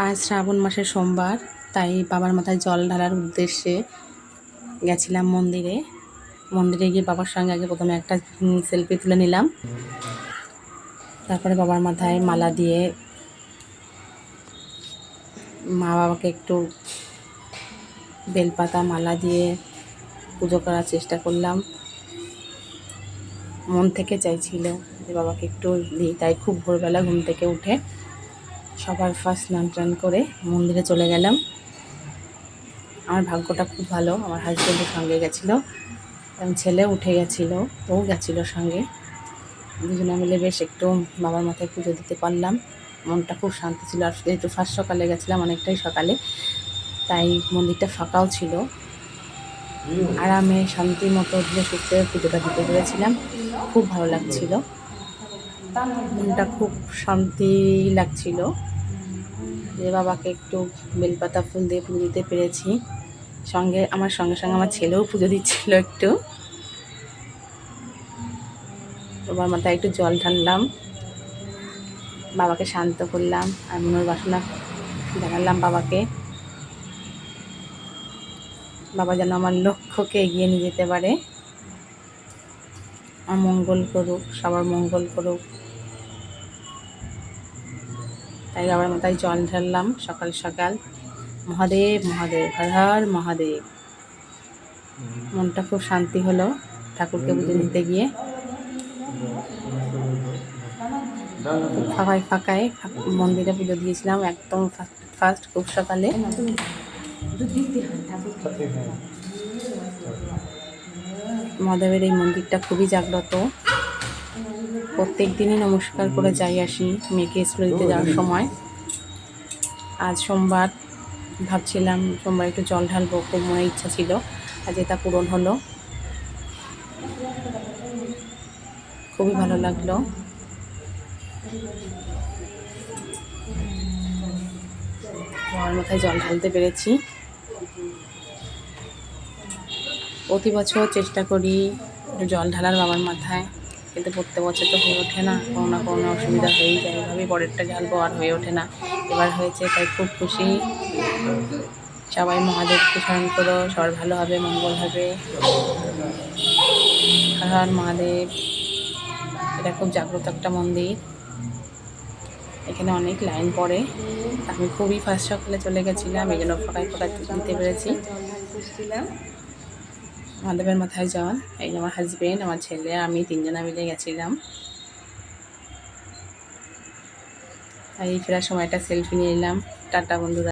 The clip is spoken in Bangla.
আজ শ্রাবণ মাসের সোমবার, তাই বাবার মাথায় জল ঢালার উদ্দেশ্যে গেছিলাম মন্দিরে। মন্দিরে গিয়ে বাবার সঙ্গে আগে প্রথমে একটা সেলফি তুলে নিলাম। তারপরে বাবার মাথায় মালা দিয়ে মা বাবাকে একটু বেলপাতা, মালা দিয়ে পুজো করার চেষ্টা করলাম। মন থেকে চাইছিল যে বাবাকে একটু দিই, তাই খুব ভোরবেলা ঘুম থেকে উঠে সবার ফার্স্ট স্নান টান করে মন্দিরে চলে গেলাম। আমার ভাগ্যটা খুব ভালো, আমার হাজব্যান্ডের সঙ্গে গেছিল, এবং ছেলে উঠে গেছিল ও গেছিল সঙ্গে। দুজনে মিলে বেশ একটু বাবার মাথায় পুজো দিতে পারলাম, মনটা খুব শান্তি ছিল। আর যেহেতু ফার্স্ট সকালে গেছিলাম, অনেকটাই সকালে, তাই মন্দিরটা ফাঁকাও ছিল। আরামে শান্তি মতো ধীরে সুস্থে পুজোটা দিতে পেরেছিলাম। খুব ভালো লাগছিল। মনটা খুব শান্তি লাগছিল। যে বাবাকে একটু বেলপাতা ফুল দিয়ে পুজো দিতে পেরেছি। সঙ্গে, আমার সঙ্গে সঙ্গে আমার ছেলেও পুজো দিচ্ছিল একটু। বাবার মাথায় একটু জল ঢাললাম। বাবাকে শান্ত করলাম। আর মনের বাসনা জানালাম বাবাকে। বাবা যেন আমার লক্ষ্যকে এগিয়ে নিয়ে যেতে পারে। আমার মঙ্গল করুক, সবার মঙ্গল করুক। তাই বাবার মাথায় জল ঢাললাম সকাল সকাল। মহাদেব মহাদেব, হর হর, মহাদেব। মনটা খুব শান্তি হলো ঠাকুরকে পুজো দিতে গিয়ে। ফাঁকায় ফাঁকায় মন্দিরে পুজো দিয়েছিলাম একদম ফার্স্ট খুব সকালে। মহাদেবের এই মন্দিরটা খুবই জাগ্রত। প্রত্যেক দিনই নমস্কার করে যাই আসি মেয়েকে স্কুলে দিতে যাওয়ার সময়। আজ সোমবার ভাবছিলাম সোমবার একটু জল ঢালবো, খুব মনে ইচ্ছা ছিল। আজ এটা পূরণ হলো। খুবই ভালো লাগল। আমার মাথায় জল ঢালতে পেরেছি। প্রতি বছর চেষ্টা করি একটু জল ঢালার বাবার মাথায়। কিন্তু প্রত্যেক বছর তো হয়ে ওঠে না, কোনো না কোনো অসুবিধা হয়েই যায়। এভাবেই পরেরটা ঢালবো আর হয়ে ওঠে না। এবার হয়েছে, তাই খুব খুশি। সবাই মহাদেবকে স্মরণ করো, সবার ভালো হবে, মঙ্গল হবে। হর মহাদেব। এটা খুব জাগ্রত একটা মন্দির। এখানে অনেক লাইন পড়ে। আমি খুবই ফার্স্ট সকালে চলে গেছিলাম, এই জন্য ফাঁকায় ফাঁকায় দিতে পেরেছি। মহাদেবের মাথায় জল, এই আমার হাজব্যান্ড আমার ছেলে, আমি তিনজনা মিলে গেছিলাম। এই ফেরার সময়টা সেলফি নিয়ে নিলাম। টাটা বন্ধুরা।